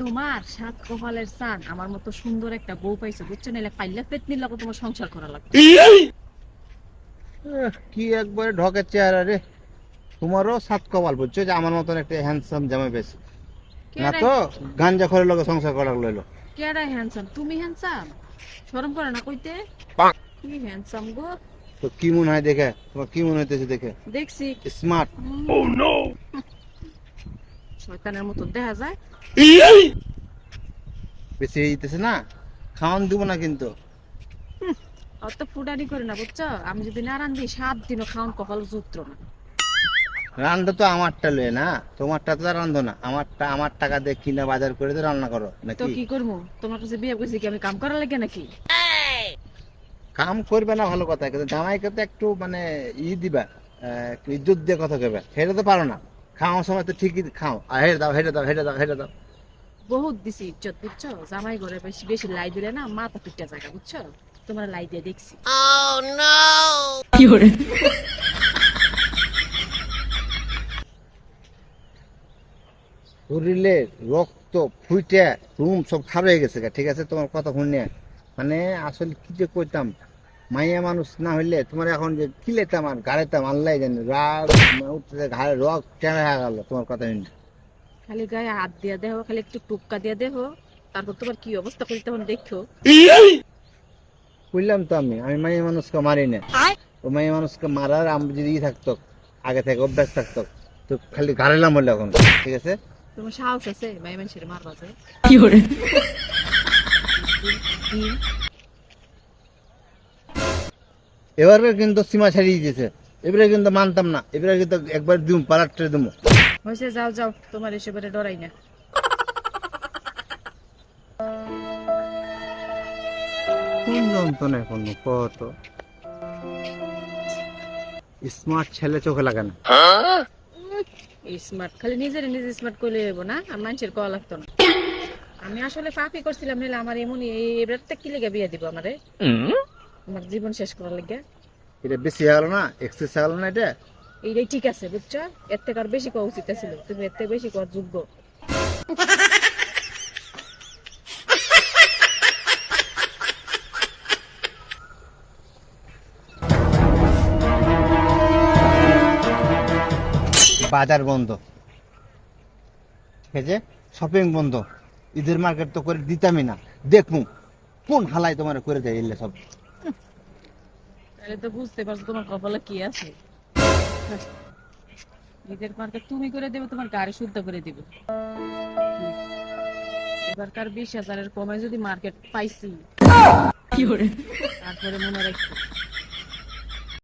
তোমার সাত কপালের সান আমার মতো সুন্দর একটা বউ পাইছো বুঝছ? না পাইলে পেতনির লোক তোমার সংসার করা লাগবে। কি একবারে ঢকের চেহারা রে। তোমারও সাত কপাল বুঝছ? যে আমার মতন একটা হ্যান্ডসাম জামাই পেয়েছে না তো গাঞ্জা খরের লোকে সংসার করা লইলো কেডা হ্যান্ডসাম তুমি হ্যান্ডসাম শরম করে না কইতে? কি হ্যান্ডসাম গো? তো কি মনে হয় দেখে? তোমার কি মনে হইতেছে দেখে? দেখছি। স্মার্ট শয়তানের মতো দেখা যায়? বেশি যেতেছে না? খাওয়ান দিব না কিন্তু। অত ফুটানি করে না বুঝছ? আমি যদি না রান্ধি সাত দিনও খাওন কপাল জুত্র না। রান্না তো আমারটা লয়ে না? তোমারটা তো রান্ধো না। আমারটা আমার টাকা দিয়ে কিনা বাজার করে তো রান্না করো নাকি? তো কি করব? তোমার কাছে বিয়ে করছি কি আমি কাম করার লাগে নাকি? কাম করবে না ভালো কথা কিন্তু জামাইকে তো একটু মানে ই দিবা আহ, একটু ইজ্জত দিয়ে কথা কবে হেঁটে তো পারো না। খাওয়ার সময় তো ঠিকই খাও। আর হেঁটে দাও হেঁটে দাও হেঁটে দাও হেঁটে দাও। বহুত দিছি ইজ্জত বুঝছ? জামাই ঘরে বেশি বেশি লাই দিলে না মাথা পিটা জায়গা বুঝছ? তোমার লাই দিয়ে দেখছি। শরীরে রক্ত ফুইটে রুম সব খারাপ হয়ে গেছে ঠিক আছে? তোমার কথা শুনে। মানে আসলে কি যে কইতাম? মাইয়া মানুষ না হইলে তোমার এখন যে কি লেতাম আর গাড়িতাম আল্লাহ জানি রাগ উঠতেছে ঘাড়ে রক টেনে হয়ে গেল তোমার কথা শুনে খালি গায়ে হাত দিয়া দেহ খালি একটু টুক্কা দিয়া দেহ তারপর তোমার কি অবস্থা করি তখন দেখো। বুঝলাম তো আমি আমি মাইয়া মানুষকে মারি না। ও মাইয়া মানুষকে মারার আমি যদি ই থাকতো আগে থেকে অভ্যাস থাকতো তো খালি ঘাড়েলাম বলে এখন ঠিক আছে? তোমার সাহস আছে মাই মানুষের মারবা যায়। এবারে কিন্তু সীমা ছাড়িয়ে দিয়েছে। এবারে কিন্তু মানতাম না। এবারে কিন্তু একবার দিম পালাট্টে দিমু। হয়েছে যাও যাও তোমার এসে ডরাই না। কোন যন্ত্রণা এখন কত? স্মার্ট ছেলে চোখে লাগে না। স্মার্ট খালি নিজের নিজে স্মার্ট করলে না আর মানুষের কওয়া লাগতো না। আমি আসলে পাপি করছিলাম আমার এমন এবার কি লেগে বিয়ে দিব আমারে? আমার জীবন শেষ করার লেগে। এটা বেশি গেল না এক্সেস গেল না এটা? এইটাই ঠিক আছে বুঝছ? এর থেকে আর বেশি করা উচিত ছিল তুমি এর থেকে বেশি করার যোগ্য। বাজার বন্ধ। ঠিক আছে শপিং বন্ধ। ঈদের মার্কেট তো করে দিতামই না। দেখুন কোন হালাই তোমার করে দেয় এলে সব? তাহলে তো বুঝতে পারছ তোমার কপালে কি আছে। ঈদের মার্কেট তুমি করে দেবে তোমার গাড়ি শুদ্ধ করে দিবে। এবারকার বিশ হাজারের কমে যদি মার্কেট পাইছি। তারপরে মনে রাখো।